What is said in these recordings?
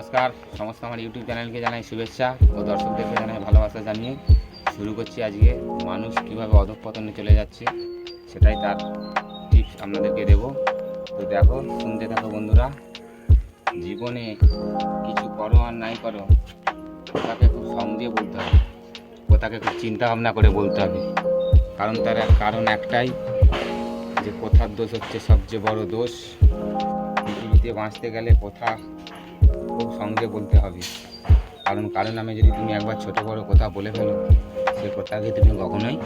নমস্কার। সমস্ত আমার ইউটিউব চ্যানেলকে জানাই শুভেচ্ছা ও দর্শকদেরকে জানাই ভালোবাসা জানিয়ে শুরু করছি আজকে মানুষ কীভাবে অধঃপতনে চলে যাচ্ছে সেটাই তার টিপস আপনাদেরকে দেব। তো দেখো, শুনতে থাকো বন্ধুরা, জীবনে কিছু করো আর নাই করো, ওটাকে খুব সং দিয়ে বলতে হবে। ওটাকে খুব চিন্তা ভাবনা করে বলতে হবে। কারণ তার এক কারণ একটাই, যে কথার দোষ হচ্ছে সবচেয়ে বড় দোষ। পৃথিবীতে বাঁচতে গেলে কথা খুব সঙ্গে বলতে হবে। কারণ কারণ নামে যদি তুমি একবার ছোট বড় কথা বলে ফেলো, সে কথাকে তুমি কখনোই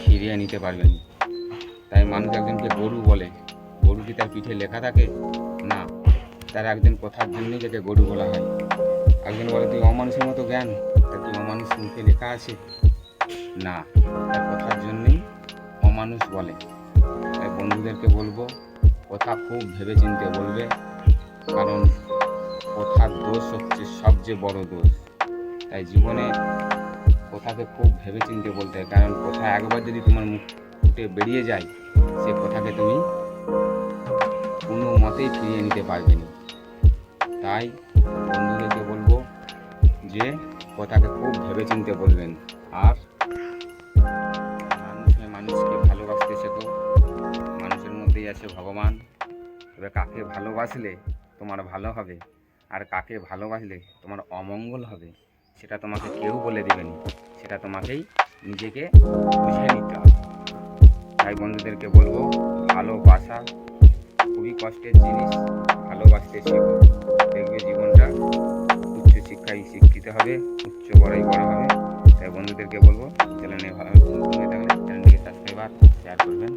ফিরিয়ে নিতে পারবে না। তাই মানুষ একজনকে গরু বলে গরু কি তার পিঠে লেখা থাকে, না, তার একজন কথার জন্যই যাকে গরু বলা হয়। একজন বলে, তুই অমানুষের মতো জ্ঞান, তা কি অমানুষ মুখে লেখা আছে? না, তার কথার জন্যই অমানুষ বলে। তাই বন্ধুদেরকে বলব, কথা খুব ভেবে চিনতে বলবে, কারণ কথার দোষ হচ্ছে সবচেয়ে বড় দোষ। তাই জীবনে কথাকে খুব ভেবে চিনতে বলতে হয়, কারণ কথা একবার যদি তোমার মুখ ফুটে বেরিয়ে যায়, সে কথাকে তুমি কোনো মতেই ফিরিয়ে নিতে পারবে না। তাই বন্ধুদেরকে বলব যে, কথাকে খুব ভেবে চিনতে বলবেন। আর মানুষে মানুষকে ভালোবাসতে শেখো। মানুষের মধ্যেই আছে ভগবান। তবে কাকে ভালোবাসলে তোমার ভালো হবে? আর কাকে ভালোবাসলে তোমার অমঙ্গল হবে, সেটা তোমাকে কেউ বলে দেবে না। সেটা তোমাকেই নিজেকে বুঝে নিতে হবে। তাই বন্ধুদেরকে বলব, ভালোবাসা খুবই কষ্টের জিনিস, ভালোবাসতে শেখো। দেখবে জীবনটা উচ্চ শিক্ষায় শিক্ষিত হবে, উচ্চ বড়াই বড় হবে। তাই বন্ধুদেরকে বলব চ্যানেলে ভালো থাকলে চ্যানেলটিকে সাবস্ক্রাইব আর শেয়ার করবেন।